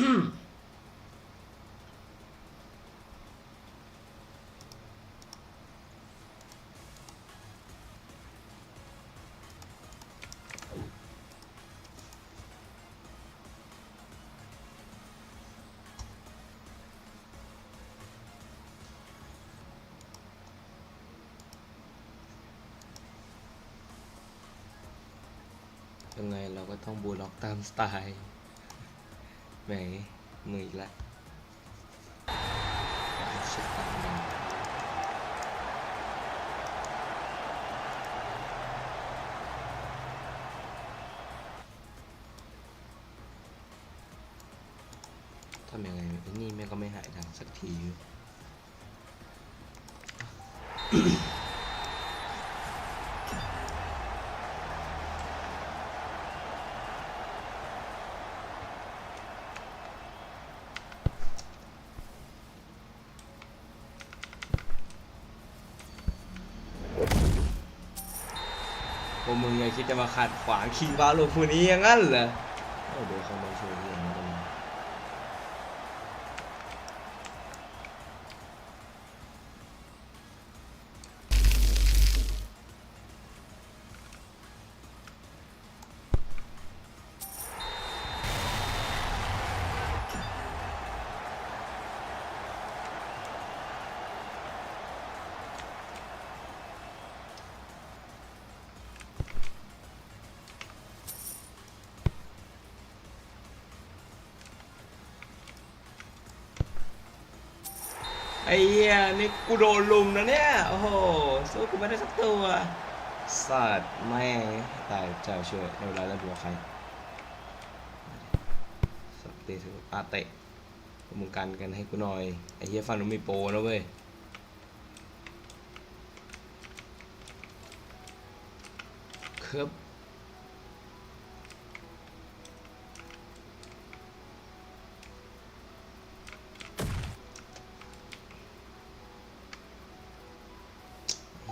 ยังไงเราก็ต้องบูล็อกตามสไตล์ แหมมืออีกล้วเช็คตังค์ทำยังไงไอ้นี่แม่ก็ไม่หายดังสักทีพว มึงยังคิดจะมาขัดขวางคิงบาโลฟูนี้อย่างนั้นเหรอโอ้เดี๋ยวเขามาช่วยเนี้กั ไอ้เหี้ยนี่กูโดนลุมนะเนี่ย โอ้โห สู้กูไม่ได้สักตัวสัตว์แม่งตายเจ้าช่วยในเวลาแล้วบัวใครสัตว์เตะสุอาเตะมึงกันกันให้กูหน่อย ไอ้เหี้ยฟันมันมีโปรนะเว้ยครับ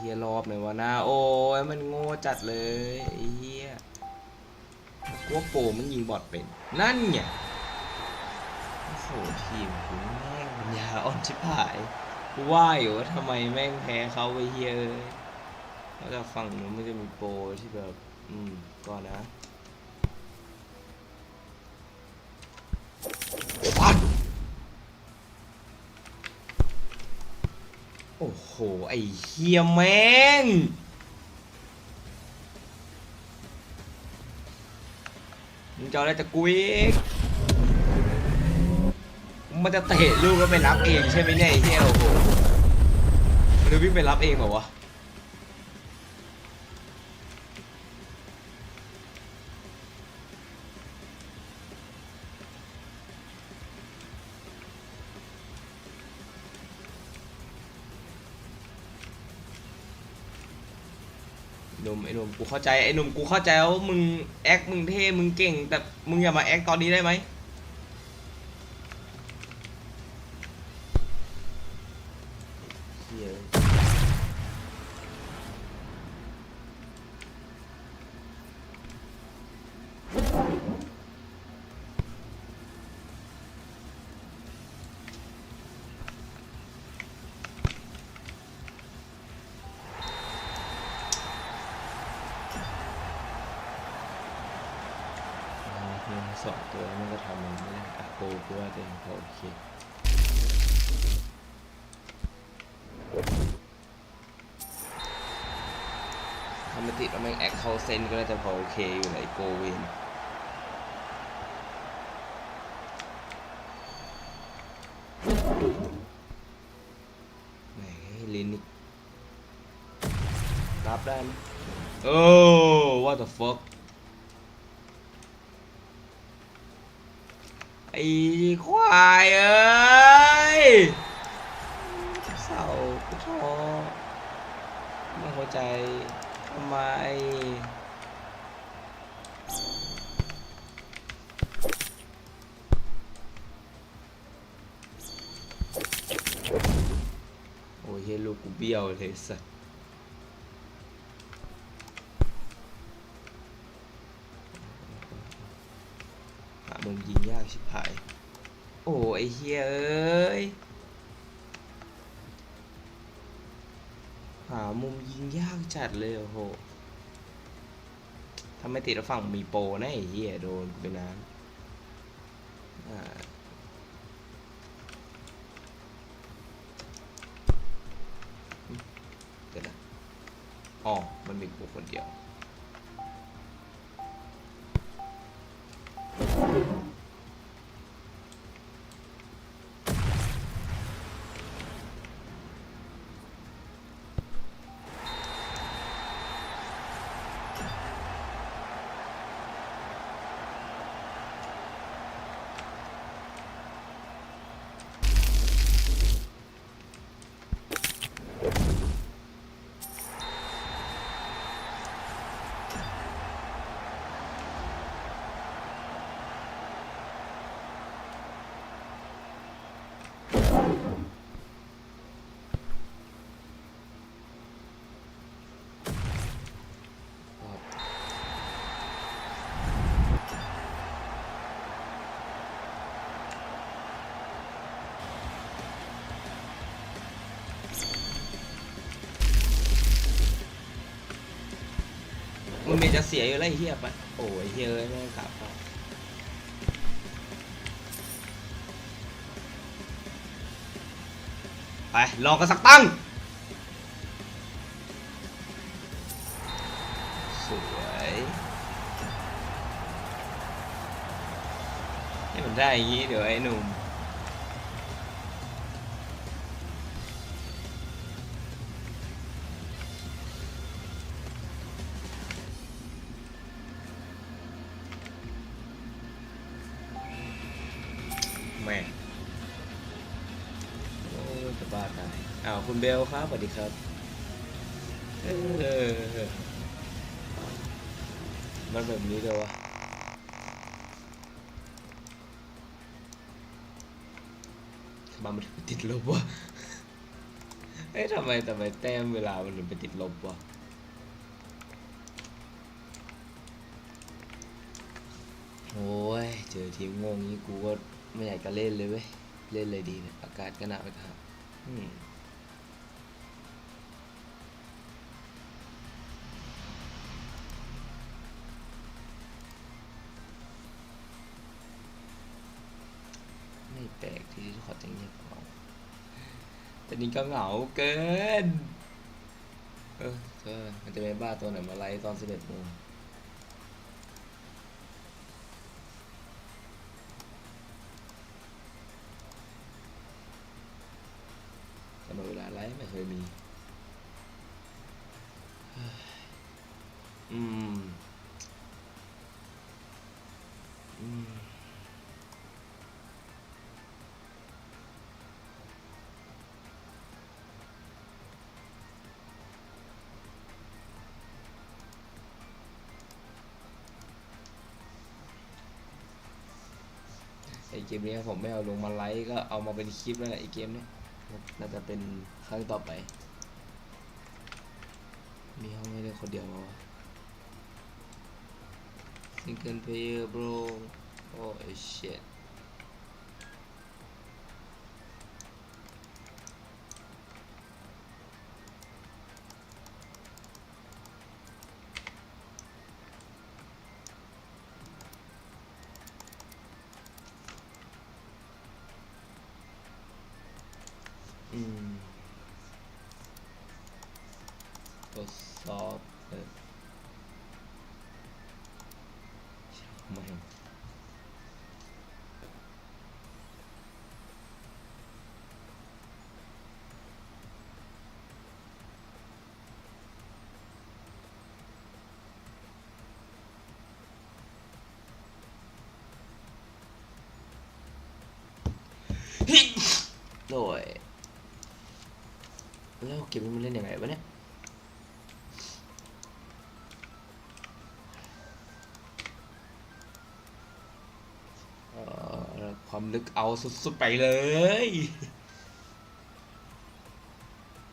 ฮียรอบเลยวะนะโอ้ยมันโง่จัดเลยไอ้เฮียกลัวโปมันยิงบอดเป็น นั่นไงโอ้โหทีมกูแม่งปัญญาอ่อนชิบหายว่าอยู่ว่าทำไมแม่งแพ้เขาไปเฮียเอ้ยแล้วจากฝั่งนู้นมันจะมีโปที่แบบ อืมก่อนนะปัด โอ้โห ไอ้เฮียแม่ง มึงจะอะไรจะกกูอีกมันจะเตะลูกแล้วไปรับเองใช่ไหมเนี่ยไอ้เฮียโอ้โหหรือวิ่งไปรับเองเหรอวะ มกูเข้าใจไอ้หนุ่มกูเข้าใจว่ามึงแอคมึงเท่มึงเก่ง แต่มึงอย่ามาแอคตอนนี้ได้ไหม องตัวมันก็ทำมันไม่ได้อะโกกูว่าตัวเองก็โอเคทำไม่ติดว่าแม่งแอคเข้าเซนก็น่าจะพอโอเคอยู่ในโกเวนแหมลินนี่รับได้ไหมโอ้ what the fuck อ้ควายเอ้ยเศร้ากูท้อไม่เข้าใจทำไมโอ้ยเฮียลูกกูเบี้ยวเลยสัสหามุมยิงยากชิบหาย โอ้ ไอเฮียเอ้ย หามุมยิงยากจัดเลยโอ้โหถ้าไม่ติดแล้วฝั่งมีโปรนะไอ้เฮียโดนไปนานเดี๋ยวนะอ๋อ มันมีกูคนเดียว เมจจะเสียอยู่แล้วไอ้เฮียไปโอ้ยเฮียเลยแม่งขาดเข้าไปลองกันสักตั้งสวยให้มันได้อย่างนี้เดี๋ยวไอ้หนุ่ม คุณเบลครับสวัสดีครับมันแบบนี้เลยวะทำไมมันไปติดลบวะเอ้ยทำไมทำไมแต้มเวลามันถึงไปติดลบวะโอ้ย เจอทีมงงนี้กูก็ไม่อยากจะเล่นเลยเว้ย เล่นเลยดีเนี่ยอากาศก็หนาวนะครับ ไม่แปลกที่ทุกคนจะเงียบเหงาแต่นี่ก็เหงาเกิน เออเธอมันจะเป็นบ้าตัวไหนมาไลฟ์ตอนสิบเอ็ดโมงกำหนดเวลาไลฟ์ไม่เคยมี ไอเกมนี้ผมไม่เอาลงมาไลฟ์ก็เอามาเป็นคลิปแล้วแหละไอเกมนี้น่าจะเป็นครั้งต่อไป มีห้องให้เลือกคนเดียวเหรอวะ Single player bro oh shit โดยแล้วเกมนี้มันเล่นยังไงวะเนี่ยความลึกเอาสุดๆไปเลย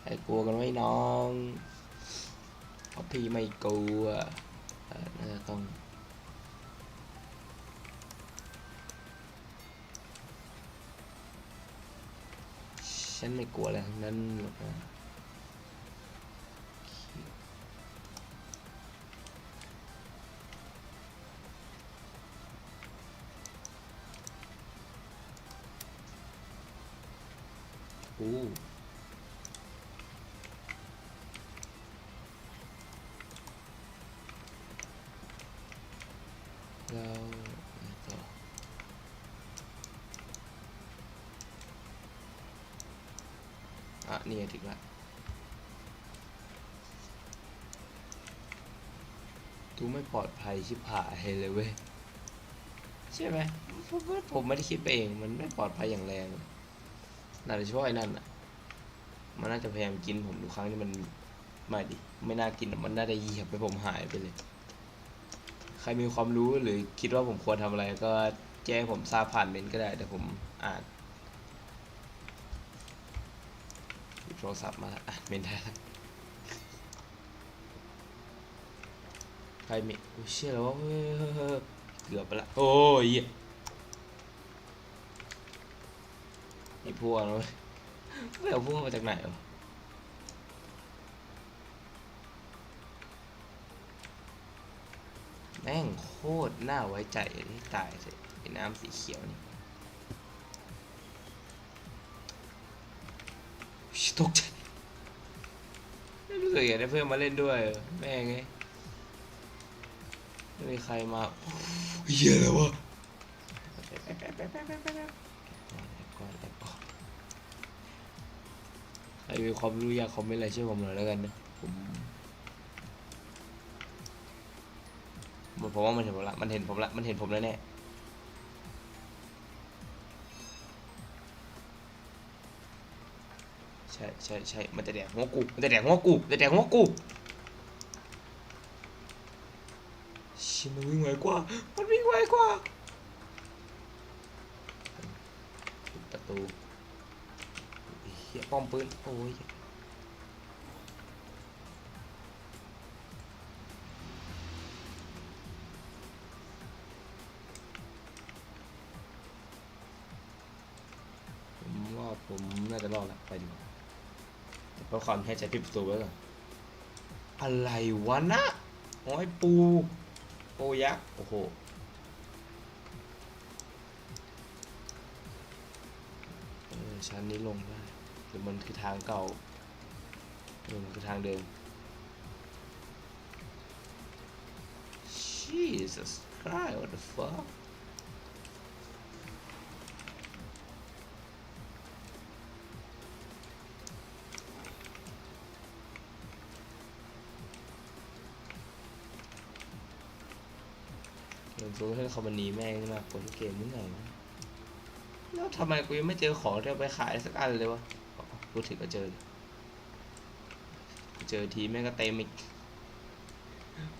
ให้กลัวกันไว้น้องเพราะพี่ไม่กลัวน่าจะต้อง ฉันไม่กลัวอะไรทั้งนั้นหรอกนะ นี่ถึงละดูไม่ปลอดภัยชิบหายเลยเว้ยใช่ไหมผมไม่ได้คิดไปเองมันไม่ปลอดภัยอย่างแรงน่าจะเฉพาะไอ้นั่นอะ มันน่าจะพยายามกินผมทุกครั้งที่มันไม่ดิไม่น่ากินมันน่าจะเหยียบไปผมหายไปเลย ใครมีความรู้หรือคิดว่าผมควรทำอะไรก็แจ้งผมทราบผ่านเมนก็ได้เดี๋ยวผมอาน หยิบโท รศัพท์มาอะเมนได้แล้ใครมีโอ้ยเชื่อแล้วว่าเกือบไปละโอ้ยเหี้ยนี่พวกนะเว้ยไม่เอาพวกมาจากไหนวะแม่งโคตรน่าไว้ใจที่ตายเลยไอ้น้ำสีเขียวนี่ ตกใจไม่รู้สึกอยากได้เพื่อนมาเล่นด้วยเหรอแม่งไงไม่มีใครมาเฮียอะไรวะแป๊บแป๊บแป๊บแป๊บแป๊บแป๊บแอบก่อนแอบก่อนใครมีความรู้อยากคอมเมนต์อะไรช่วยผมหน่อยแล้วกันนะผมผมว่ามันเห็นผมละมันเห็นผมละมันเห็นผมแล้วแน่ ใช่ใช่ใช่มันจะแดกหัวกู มันจะแดกหัวกูมันจะแดกหัวกูชิมันวิ่งไวกว่า มันวิ่งไวกว่าประตูเฮียป้อมปืน โอ้ยผมว่าผมน่าจะรอดละไปดีกว่า ราะความแค่ใจปิดประตูไว้ก่อนอะไรวะนะโอ้ยปูโอ้ยักษ์โอ้โหเออชั้นนี้ลงได้หรือมันคือทางเก่าเออมันคือทางเดิม Jesus Christ what the fuck เกมซูเปอร์คอมพานีแม่งมากกว่าที่เกมนี่ไงนะแล้วทำไมกูยังไม่เจอของที่เอาไปขายสักอันเลยวะพูดถึงก็เจอ เจอทีแม่งก็เต็มอีก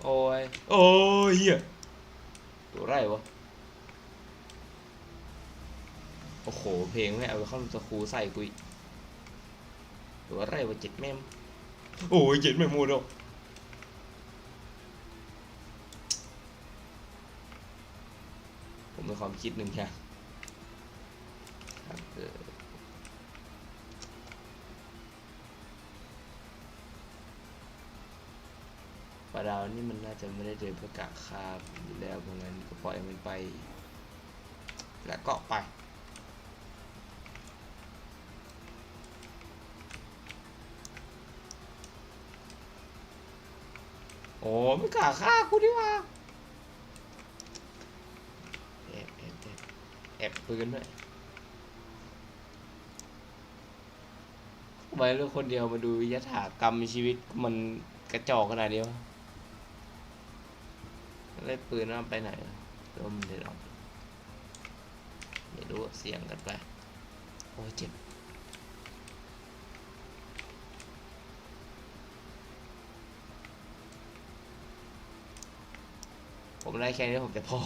โอ้ย โอ้ยเฮียตัวไรวะ โอ้โห เพลงไม่เอาไปเข้าตะคูใส่กูอีกตัวไรวะเจ็ดแม่มโอ้ยเจ็ดแม่มหมดแล้ มีความคิดหนึ่งอย่ครับปลาดาวนี่มันน่าจะไม่ได้เดินเพื่อกะคาบอยู่แล้วเพราะงั้นก็ปล่อยมันไป แล้วก็ไปโอ้ไม่กล้าฆ่ากูดีว่าแอบแอบแอบ แอบปืนด้วยทำไมเรื่องคนเดียวมาดูยถากรรมชีวิตมันกระจอกขนาดนี้วะเล่นปืนแล้วมันไปไหนวะตัวมันเดือดร้อนไม่รู้เสียงกันไปโอ้เจ็บผมได้แค่นี้ผมจะพอ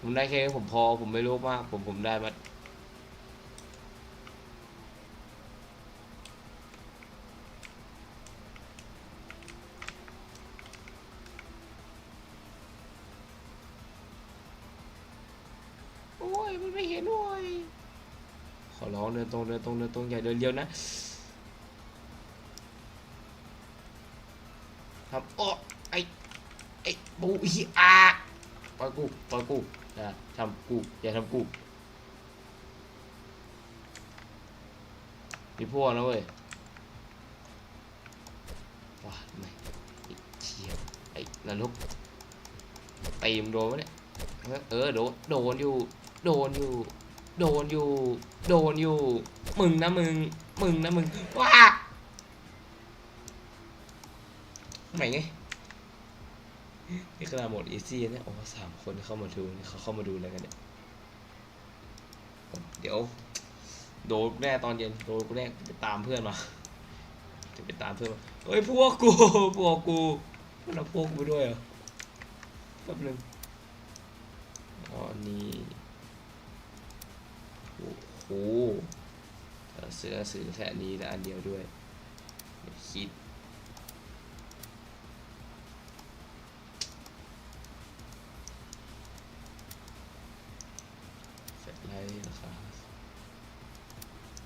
ผมได้แค่นี้ผมพอ ผมไม่รู้มาก ผมผมได้มาโอ้ยมันไม่เห็นด้วยขอร้องเดินตรงเดินตรงเดินตรงอย่าเดินเลี้ยวนะ ครับโอ้ไอไอปูอีอาปล่อยกูปล่อยกู อย่าทำกูอย่าทำกูมีพวกนะเว้ยว้าไม่เชี่ยไอ้นรกตีมโดนวะเนี่ยเออโดนโดนอยู่ โดนอยู่ โดนอยู่ โดนอยู่ มึงนะมึง มึงนะมึงว้าไหนไง ขนาดหมดอีซี่เนี่ยโอ้สามคนเข้ามาดูเขาเข้ามาดูอะไรกันเนี่ยเดี๋ยวโดนแน่ตอนเย็นโดนกูแน่จะไปตามเพื่อนมาจะไปตามเพื่อนมาเฮ้ยพวกกูพวกกูมันเอาพวกกูด้วยเหรอแป๊บนึงอ๋อนนี้โอ้โหเอ่อเสือแค่นี้และอันเดียวด้วยคิด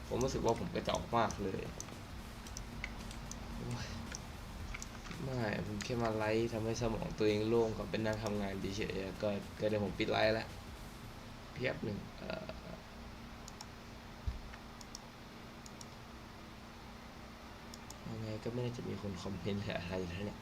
ผมรู้สึกว่าผมกระจอกมากเลยยไม่ผมแค่มาไลฟ์ทำให้สมองตัวเองโล่งก่อนเป็นนั่งทำงานเฉยๆก็ก็เดี๋ยวผมปิดไลฟ์แล้วเพียบหนึ่งเอ่อยังไงก็ไม่น่าจะมีคนคอมเมนต์หรืออะไรแล้วเนี่ย